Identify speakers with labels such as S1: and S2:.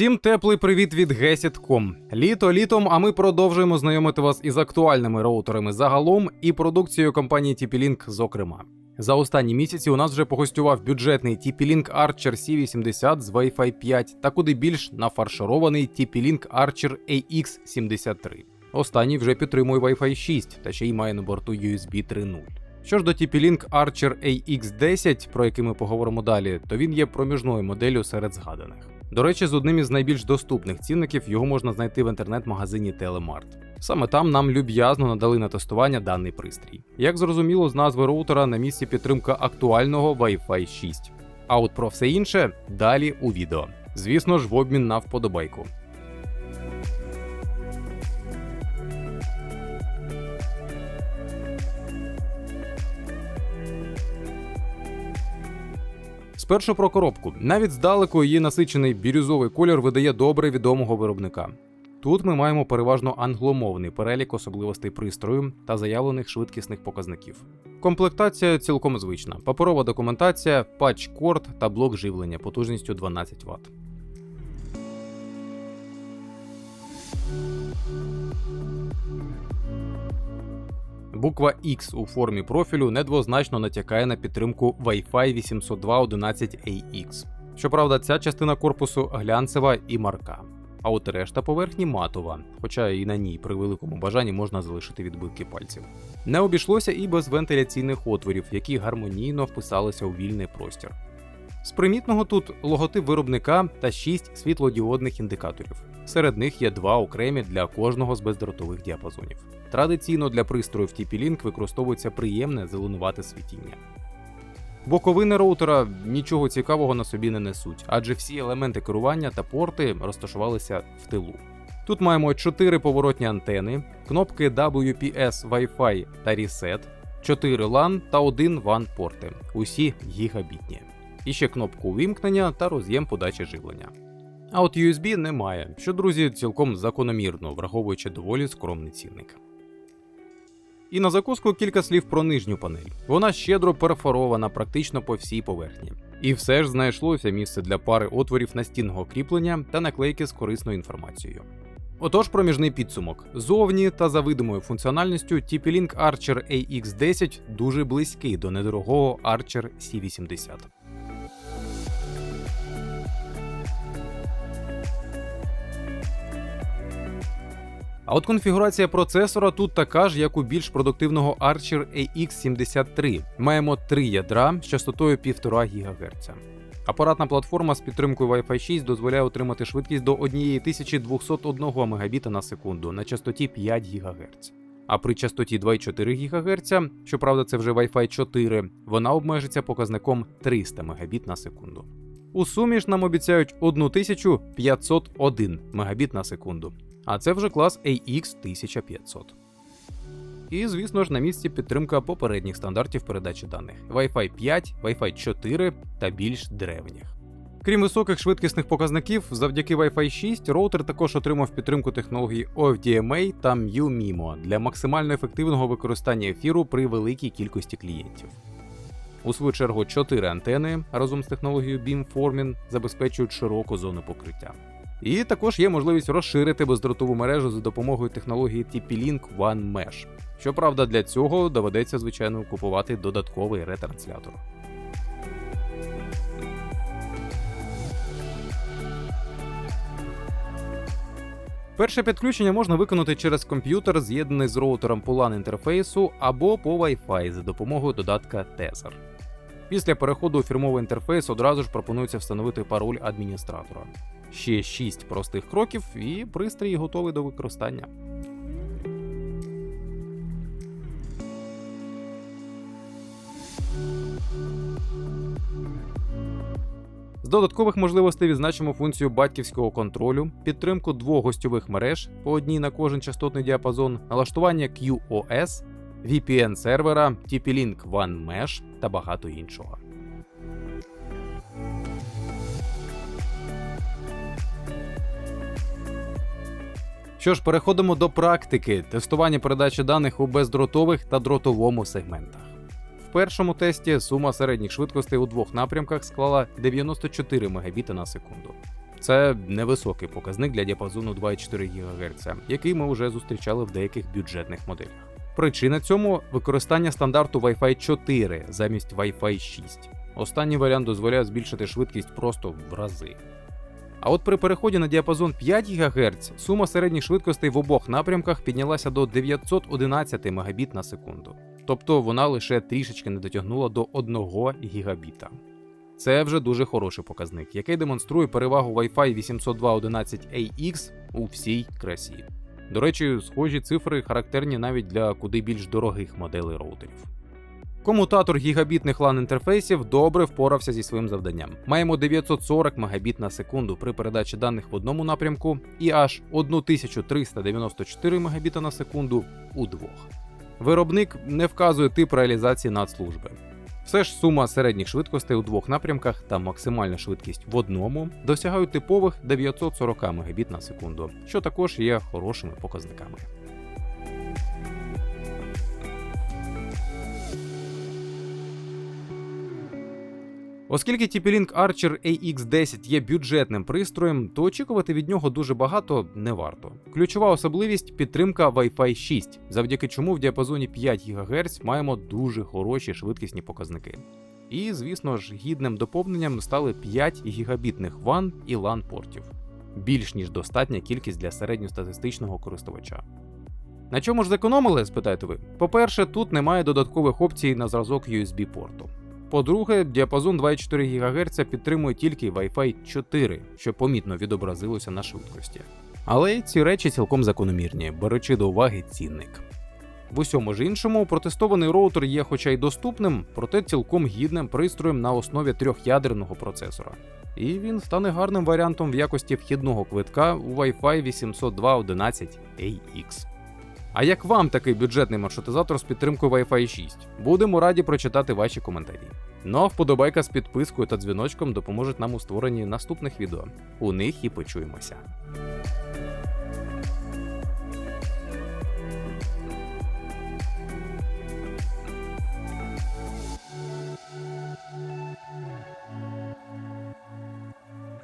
S1: Усім теплий привіт від Gesit.com. Літо літом, а ми продовжуємо знайомити вас із актуальними роутерами загалом і продукцією компанії TP-Link зокрема. За останні місяці у нас вже погостював бюджетний TP-Link Archer C80 з Wi-Fi 5 та куди більш нафарширований TP-Link Archer AX73. Останній вже підтримує Wi-Fi 6 та ще й має на борту USB 3.0. Що ж до TP-Link Archer AX10, про який ми поговоримо далі, то він є проміжною моделлю серед згаданих. До речі, з одним із найбільш доступних цінників його можна знайти в інтернет-магазині Telemart. Саме там нам люб'язно надали на тестування даний пристрій. Як зрозуміло, з назви роутера на місці підтримка актуального Wi-Fi 6. А от про все інше далі у відео. Звісно ж, в обмін на вподобайку. Спершу про коробку. Навіть здалеку її насичений бірюзовий колір видає добре відомого виробника. Тут ми маємо переважно англомовний перелік особливостей пристрою та заявлених швидкісних показників. Комплектація цілком звична: паперова документація, патч-корд та блок живлення потужністю 12 Вт. Буква X у формі профілю недвозначно натякає на підтримку Wi-Fi 802.11ax. Щоправда, ця частина корпусу глянцева і марка. А от решта поверхні матова, хоча і на ній при великому бажанні можна залишити відбитки пальців. Не обійшлося і без вентиляційних отворів, які гармонійно вписалися у вільний простір. З примітного тут логотип виробника та 6 світлодіодних індикаторів. Серед них є два окремі для кожного з бездротових діапазонів. Традиційно для пристроїв TP-Link використовується приємне зеленувате світіння. Боковини роутера нічого цікавого на собі не несуть, адже всі елементи керування та порти розташувалися в тилу. Тут маємо 4 поворотні антени, кнопки WPS Wi-Fi та Reset, 4 LAN та 1 WAN порти, усі гігабітні. І ще кнопку увімкнення та роз'єм подачі живлення. А от USB немає, що, друзі, цілком закономірно, враховуючи доволі скромний цінник. І на закуску кілька слів про нижню панель. Вона щедро перфорована практично по всій поверхні. І все ж знайшлося місце для пари отворів настінного кріплення та наклейки з корисною інформацією. Отож, проміжний підсумок. Зовні та за видимою функціональністю TP-Link Archer AX10 дуже близький до недорогого Archer C80. А от конфігурація процесора тут така ж, як у більш продуктивного Archer AX73. Маємо три ядра з частотою 1,5 ГГц. Апаратна платформа з підтримкою Wi-Fi 6 дозволяє отримати швидкість до 1201 Мбіт на секунду на частоті 5 ГГц. А при частоті 2,4 ГГц, щоправда, це вже Wi-Fi 4, вона обмежиться показником 300 Мбіт на секунду. У сумі ж нам обіцяють 1501 Мбіт на секунду а це вже клас AX 1500. І, звісно ж, на місці підтримка попередніх стандартів передачі даних Wi-Fi 5, Wi-Fi 4 та більш древніх. Крім високих швидкісних показників, завдяки Wi-Fi 6 роутер також отримав підтримку технологій OFDMA та MU-MIMO для максимально ефективного використання ефіру при великій кількості клієнтів. У свою чергу, 4 антени разом з технологією Beamforming забезпечують широку зону покриття. І також є можливість розширити бездротову мережу за допомогою технології TP-Link One Mesh. Щоправда, для цього доведеться, звичайно, купувати додатковий ретранслятор. Перше підключення можна виконати через комп'ютер, з'єднаний з роутером по LAN інтерфейсу або по Wi-Fi за допомогою додатка Tether. Після переходу у фірмовий інтерфейс одразу ж пропонується встановити пароль адміністратора. Ще 6 простих кроків, і пристрій готовий до використання. З додаткових можливостей відзначимо функцію батьківського контролю, підтримку двох гостьових мереж по одній на кожен частотний діапазон, налаштування QoS, VPN сервера, TP-Link One Mesh та багато іншого. Що ж, переходимо до практики тестування передачі даних у бездротових та дротовому сегментах. В першому тесті сума середніх швидкостей у двох напрямках склала 94 Мбіт на секунду. Це невисокий показник для діапазону 2,4 ГГц, який ми вже зустрічали в деяких бюджетних моделях. Причина цьому використання стандарту Wi-Fi 4 замість Wi-Fi 6. Останній варіант дозволяє збільшити швидкість просто в рази. А от при переході на діапазон 5 ГГц сума середніх швидкостей в обох напрямках піднялася до 911 Мбіт на секунду. Тобто вона лише трішечки не дотягнула до 1 гігабіта. Це вже дуже хороший показник, який демонструє перевагу Wi-Fi 802.11ax у всій красі. До речі, схожі цифри характерні навіть для куди більш дорогих моделей роутерів. Комутатор гігабітних LAN інтерфейсів добре впорався зі своїм завданням. Маємо 940 Мбіт на секунду при передачі даних в одному напрямку і аж 1394 Мбіт на секунду у двох. Виробник не вказує тип реалізації надслужби. Все ж сума середніх швидкостей у двох напрямках та максимальна швидкість в одному досягають типових 940 Мбіт на секунду, що також є хорошими показниками. Оскільки TP-Link Archer AX10 є бюджетним пристроєм, то очікувати від нього дуже багато не варто. Ключова особливість підтримка Wi-Fi 6, завдяки чому в діапазоні 5 ГГц маємо дуже хороші швидкісні показники. І, звісно ж, гідним доповненням стали 5 гігабітних WAN і LAN портів. Більш ніж достатня кількість для середньостатистичного користувача. На чому ж зекономили, спитаєте ви? По-перше, тут немає додаткових опцій на зразок USB порту. По-друге, діапазон 2,4 ГГц підтримує тільки Wi-Fi 4, що помітно відобразилося на швидкості. Але ці речі цілком закономірні, беручи до уваги цінник. В усьому ж іншому, протестований роутер є хоча й доступним, проте цілком гідним пристроєм на основі трьохядерного процесора. І він стане гарним варіантом в якості вхідного квитка у Wi-Fi 802.11ax. А як вам такий бюджетний маршрутизатор з підтримкою Wi-Fi 6? Будемо раді прочитати ваші коментарі. Ну а вподобайка з підпискою та дзвіночком допоможуть нам у створенні наступних відео. У них і почуємося.